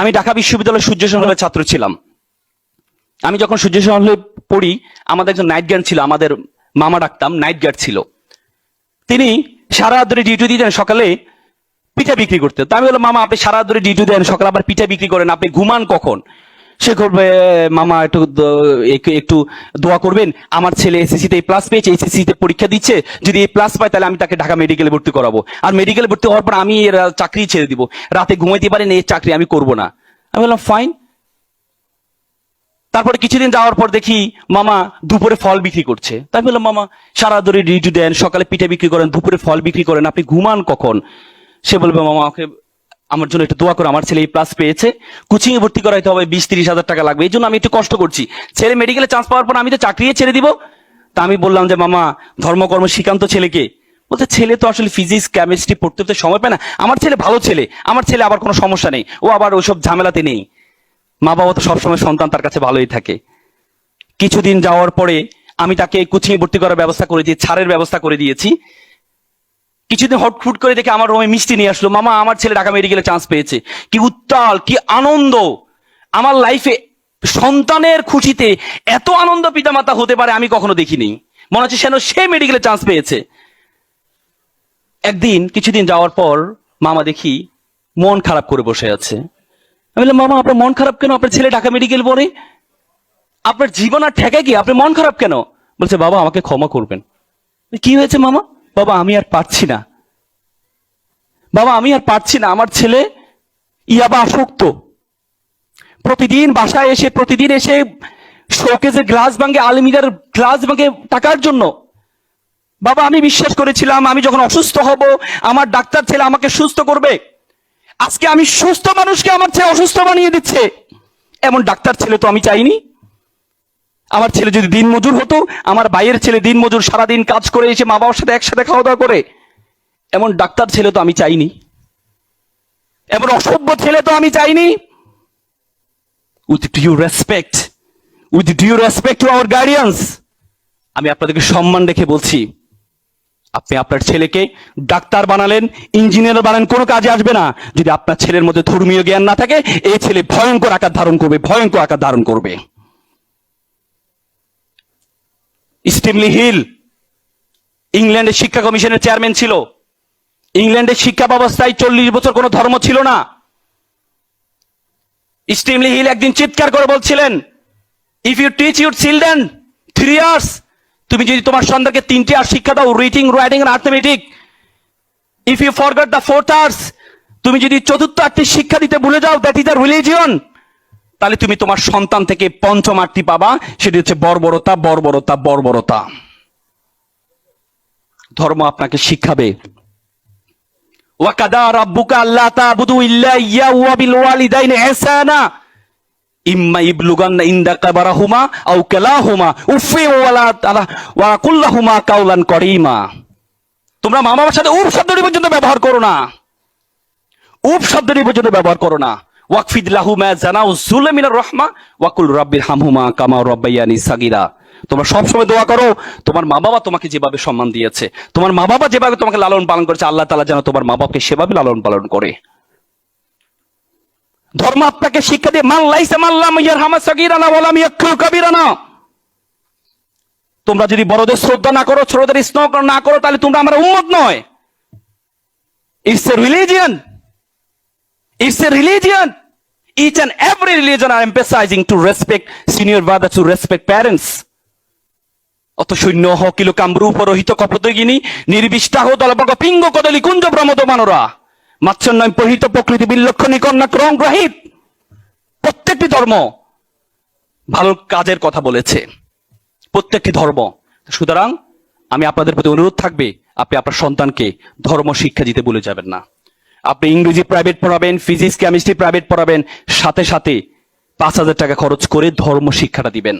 আমি ঢাকা বিশ্ববিদ্যালয়ের সূর্য সংগ্রহের ছাত্র ছিলাম। আমি যখন সূর্য সংগ্রহে পড়ি, আমাদের একজন নাইট গার্ড ছিল, আমাদের মামা ডাকতাম নাইট গার্ড ছিল। তিনি সারা ধরে ডিউটি দিতেন, সকালে পিঠা বিক্রি করতে। তো আমি বললাম, মামা, আপনি সারা ধরে ডিউটি দেন, সকালে আবার পিঠা বিক্রি করেন, আপনি ঘুমান কখন? সে করবে মামা একটু একটু- দোয়া করবেন। আমার ছেলে এসএসসি তে প্লাস পেয়েছে এসএসসি তে পরীক্ষা দিচ্ছে। যদি এই প্লাস পায়, তাহলে আমি তাকে ঢাকা মেডিকেলে ভর্তি করাবো। আর মেডিকেলে ভর্তি হওয়ার পর আমি এর চাকরি ছেড়ে দিব। রাতে ঘুমাইতে পারেন এই চাকরি আমি করব না। আমি বললাম ফাইন তারপরে কিছুদিন যাওয়ার পর দেখি মামা দুপুরে ফল বিক্রি করছে। তাই বললাম, মামা, সারা ধরে ডিউটি দেন সকালে পিঠে বিক্রি করেন, দুপুরে ফল বিক্রি করেন, আপনি ঘুমান কখন? সে বলবে, মামা, আমাকে আমার জন্য একটু দোয়া করে আমার ছেলে এই প্লাস পেয়েছে। কোচিং এ ভর্তি করাইতে হবে, বিশ, তিরিশ হাজার টাকা লাগবে। এই জন্য আমি একটু কষ্ট করছি। ছেলে মেডিকেলে চান্স পাওয়ার পর আমি তো চাকরি ছেড়ে দিব। তা আমি বললাম যে, মামা, ধর্মকর্ম শ্রীকান্ত ছেলেকে। বলতে ছেলে তো আসলে ফিজিক্স কেমিস্ট্রি পড়তে তো সময় পায় না। আমার ছেলে ভালো ছেলে। আমার ছেলে আবার কোনো সমস্যা নেই। ও আবার ওইসব ঝামেলাতে নেই। মা বাবা তো সবসময় সন্তান, তার কাছে ভালোই থাকে। কিছুদিন যাওয়ার পরে আমি তাকে কোচিং ভর্তি করার ব্যবস্থা করে দিয়ে, ছাড়ের ব্যবস্থা করে দিয়েছি। কিছুদিন হট ফুট করে দেখে আমার রুমে মিষ্টি নিয়ে আসলো। মামা, আমার ছেলে ঢাকা মেডিকেলে চান্স পেয়েছে। কি উত্তাল, কি আনন্দ। আমার লাইফে সন্তানের খুশিতে এত আনন্দ পিতামাতা হতে পারে আমি কখনো দেখিনি। মনে হচ্ছে যেন সে মেডিকেলে চান্স পেয়েছে। একদিন, কিছুদিন যাওয়ার পর মামা দেখি মন খারাপ করে বসে আছে। আমি বললাম, মামা, আপনার মন খারাপ কেন? আপনার ছেলে ঢাকা মেডিকেল পড়ে। আপনার জীবন আর ঠেকে কি? আপনি মন খারাপ কেন? বলছে, বাবা, আমাকে ক্ষমা করবেন। কি হয়েছে, মামা? বাবা, আমি আর পারছি না। বাবা, আমি আর পারছি না। আমার ছেলে ইয়াবা আসক্ত। প্রতিদিন বাসায় এসে, প্রতিদিন এসে শোকেজের গ্লাস ভাঙে, আলমিরার গ্লাস ভাঙে টাকার জন্য। বাবা, আমি বিশ্বাস করেছিলাম, আমি যখন অসুস্থ হব, আমার ডাক্তার ছেলে আমাকে সুস্থ করবে। আজকে আমি সুস্থ মানুষকে আমার ছেলে অসুস্থ বানিয়ে দিচ্ছে। এমন ডাক্তার ছেলে তো আমি চাইনি। আমার ছেলে যদি দিন মজুর হতো, আমার ভাইয়ের ছেলে দিন মজুর সারাদিন কাজ করে এসে মা বাবার সাথে একসাথে খাওয়া দাওয়া করে। এমন ডাক্তার ছেলে তো আমি চাইনি। এমন অসভ্য ছেলে তো আমি চাইনি। With due respect with due respect to our guardians আমি আপনাদেরকে সম্মান রেখে বলছি, আপনি আপনার ছেলেকে ডাক্তার বানালেন, ইঞ্জিনিয়ার বানালেন, কোনো কাজে আসবে না। যদি আপনার ছেলের মধ্যে ধর্মীয় জ্ঞান না থাকে, এই ছেলে ভয়ঙ্কর আকার ধারণ করবে, ভয়ঙ্কর আকার ধারণ করবে। স্টিমলি হিল ইংল্যান্ডের শিক্ষা কমিশনের চেয়ারম্যান ছিল। ইংল্যান্ডের শিক্ষা ব্যবস্থায় চল্লিশ বছর কোনো ধর্ম ছিল না। স্টিমলি হিল একদিন চিৎকার করে বলছিলেন if you teach your children three R's তুমি যদি তোমার সন্তানকে তিনটি আর শিক্ষা দাও reading writing R arithmetic if you forgot the fourth R's তুমি যদি চতুর্থ আর্থিক শিক্ষা দিতে ভুলে যাও দ্যাট ইজ দ্য রিলিজিয়ন তাহলে তুমি তোমার সন্তান থেকে পঞ্চম আটটি পাবা, সেটি হচ্ছে বর্বরতা বর্বরতা বর্বরতা। ধর্ম আপনাকে শিখাবে। ওয়াকাদা রাব্বুকা আল্লাহ তা'বুদু ইল্লা ইয়াহু বিল ওয়ালিদাইনি ইহসানা ইম্মা ইবলুগান্না ইনদাকা বারাহুমা আও কালাহুমা উফি ওয়ালা তালা, ওয়া কুল্লাহুমা কাউলান করিমা। তোমরা মা বাবার সাথে উফ শব্দটি পর্যন্ত ব্যবহার করো না। উফ শব্দটি পর্যন্ত ব্যবহার করো না। ওয়াকফিদ লাহু মা জানাউ জুলমিনার রহমা, ওয়াকুল রাব্বির হামহুমা কামা রাব্বায়ানি সাগিরা। তোমরা সবসময় দোয়া করো, তোমার মা বাবা তোমাকে যেভাবে সম্মান দিয়েছে, তোমার মা বাবা যেভাবে তোমাকে লালন পালন করেছে, আল্লাহ তাআলা যেন তোমার মা বাবাকে সেভাবে লালন পালন করে। ধর্ম আপনাকে শিক্ষা দিয়ে, মান লাইসা মাল্লাম ইয়ারহামা সাগীরানা ওয়ালাম ইয়াকুল কাবীরানা। তোমরা যদি বড়দের শ্রদ্ধা না করো, ছোটদের স্নেহ না করো, তাহলে তোমরা আমার উম্মত নয়। It's a religion It's a religion. Each and every religion are emphasizing to respect senior brothers, to respect parents. অত শূন্য হ কিলো কামরু পরহিত কপতগিনী নির্বিষ্টাহ দলবর্গ পিঙ্গ কদলি কুঞ্জ প্রমদ মানরা প্রকৃতি কন্যা ক্রম গ্রহিত। প্রত্যেকটি ধর্ম ভালো কাজের কথা বলেছে। প্রত্যেকটি ধর্ম। সুতরাং আমি আপনাদের প্রতি অনুরোধ থাকবে আপনি আপনার সন্তানকে ধর্ম শিক্ষা দিতে বলে যাবেন না। আপনি ইংরেজি প্রাইভেট পড়াবেন ফিজিক্স কেমিস্ট্রি প্রাইভেট পড়াবেন, সাথে সাথে পাঁচ হাজার টাকা খরচ করে ধর্ম শিক্ষাটা দিবেন।